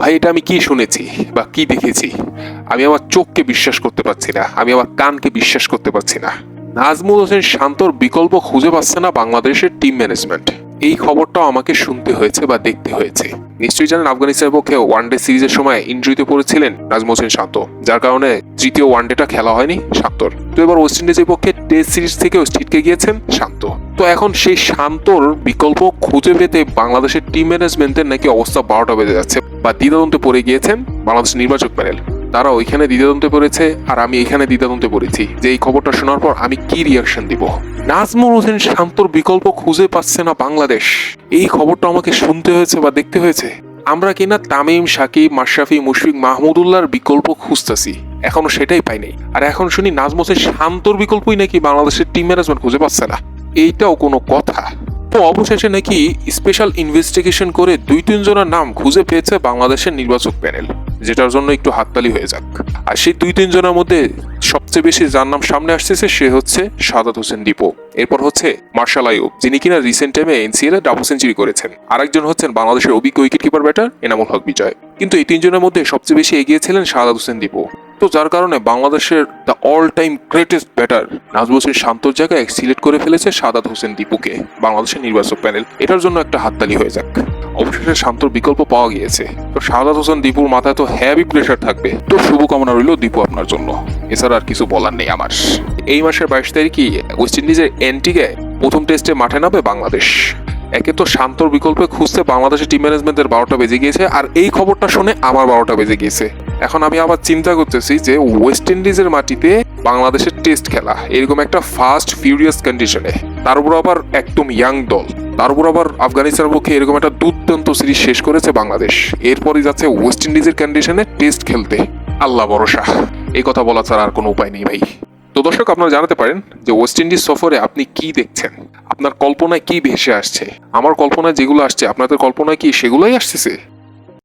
ভাই, এটা আমি কি শুনেছি বা কি দেখেছি? আমি আমার চোখকে বিশ্বাস করতে পারছি না, আমি আমার কানকে বিশ্বাস করতে পারছি না। নাজমুল হোসেন শান্তর বিকল্প খুঁজে পাচ্ছে না বাংলাদেশের টিম ম্যানেজমেন্ট এই খবরটাও আমাকে শুনতে হয়েছে বা দেখতে হয়েছে। নিশ্চয়ই জানেন, আফগানিস্তানের পক্ষে ওয়ানডে সিরিজের সময় ইনজুরিতে পড়েছিলেন নাজমুল হোসেন শান্ত, যার কারণে তৃতীয় ওয়ানডেটা খেলা হয়নি শান্তর। তো এবার ওয়েস্ট ইন্ডিজের পক্ষে টেস্ট সিরিজ থেকেও ছিটকে গিয়েছেন শান্ত। তো এখন সেই শান্তর বিকল্প খুঁজে পেতে বাংলাদেশের টিম ম্যানেজমেন্টের নাকি অবস্থা বারোটা বেজে যাচ্ছে। বা দ্বিধাদ্বন্দ্বে পড়ে গিয়েছেন বাংলাদেশ নির্বাচক প্যানেল। তারা ওইখানে দ্বিধাদ্বন্দ্বে পড়েছে আর আমি এখানে দ্বিধাদ্বন্দ্বে পড়েছি। যে এই খবরটা শোনার পর আমি কি রিয়াকশন দিব? নাজমুল হোসেন শান্তর বিকল্প খুঁজে পাচ্ছে না বাংলাদেশ। এই খবরটা আমাকে শুনতে হয়েছে বা দেখতে হয়েছে? আমরা কিনা তামিম, সাকিব, মাশরাফি, মুশফিক মাহমুদুল্লাহর বিকল্প খুঁজতেছি। এখনও সেটাই পাইনি। আর এখন শুনি নাজমুল হোসেন শান্তর বিকল্পই নাকি বাংলাদেশের টিম ম্যানেজমেন্ট খুঁজে পাচ্ছে না। এইটাও কোনো কথা। অবশেষে নাকি স্পেশাল ইনভেস্টিগেশন করে দুই তিনজনের নাম খুঁজে পেয়েছে বাংলাদেশের নির্বাচক প্যানেল যেটার জন্য একটু হাততালি হয়ে যাক। আর সেই দুই তিনজনের মধ্যে সবচেয়ে বেশি যার নাম সামনে আসতেছে, সে হচ্ছে সাদাত হোসেন দীপু। এরপর হচ্ছে মার্শাল আইয়ুব, যিনি কিনা রিসেন্ট টাইমে এনসিএল এ ডাবল সেঞ্চুরি করেছেন। আরেকজন হচ্ছেন বাংলাদেশের অভিজ্ঞ wicket keeper batter Enamul Haque Bijoy. কিন্তু এই তিনজনের মধ্যে সবচেয়ে বেশি এগিয়ে ছিলেন সাদাত হোসেন দীপু। তো যার কারণে বাংলাদেশের the all time greatest batter Najmul Hossain শান্তর জায়গায় সিলেক্ট করে ফেলেছে সাদাত হোসেন দীপুকে বাংলাদেশের নির্বাচক প্যানেল এটার জন্য একটা হাততালি হয়ে যাক। অবশেষে শান্তর বিকল্প পাওয়া গিয়েছে। তো সাদাত হোসেন দীপুর মাথায় তো হ্যাভি প্রেশার থাকবে। তো শুভকামনা রইল দীপু আপনার জন্য। এছাড়া আর কিছু বলার নেই আমার। এই মাসের বাইশ তারিখই ওয়েস্ট ইন্ডিজের এন্টিকে প্রথম টেস্টে মাঠে নামবে বাংলাদেশ। একে তো শান্তর বিকল্পে খুঁজতে বাংলাদেশের টিম ম্যানেজমেন্টের বারোটা বেজে গিয়েছে। আর এই খবরটা শুনে আমার বারোটা বেজে গিয়েছে। এখন আমি আবার চিন্তা করতেছি যে ওয়েস্ট ইন্ডিজের মাটিতে বাংলাদেশের টেস্ট খেলা, এরকম একটা ফাস্ট ফিউরিয়াস কন্ডিশনে তার উপর আবার একদম ইয়াং দল, তার উপর আবার আফগানিস্তানের পক্ষে এরকম একটা দুর্দান্ত সিরিজ শেষ করেছে বাংলাদেশ। এরপরই যাচ্ছে ওয়েস্ট ইন্ডিজের কন্ডিশনে টেস্ট খেলতে। আল্লাহ ভরসা। এই কথা বলা ছাড়া আর কোনো উপায় নেই ভাই। তো দর্শক, আপনারা জানাতে পারেন যে ওয়েস্ট ইন্ডিজ সফরে আপনি কি দেখছেন? আপনার কল্পনায় কি ভেসে আসছে? আমার কল্পনায় যেগুলো আসছে, আপনাদের কল্পনায় কি সেগুলোই আসতেছে?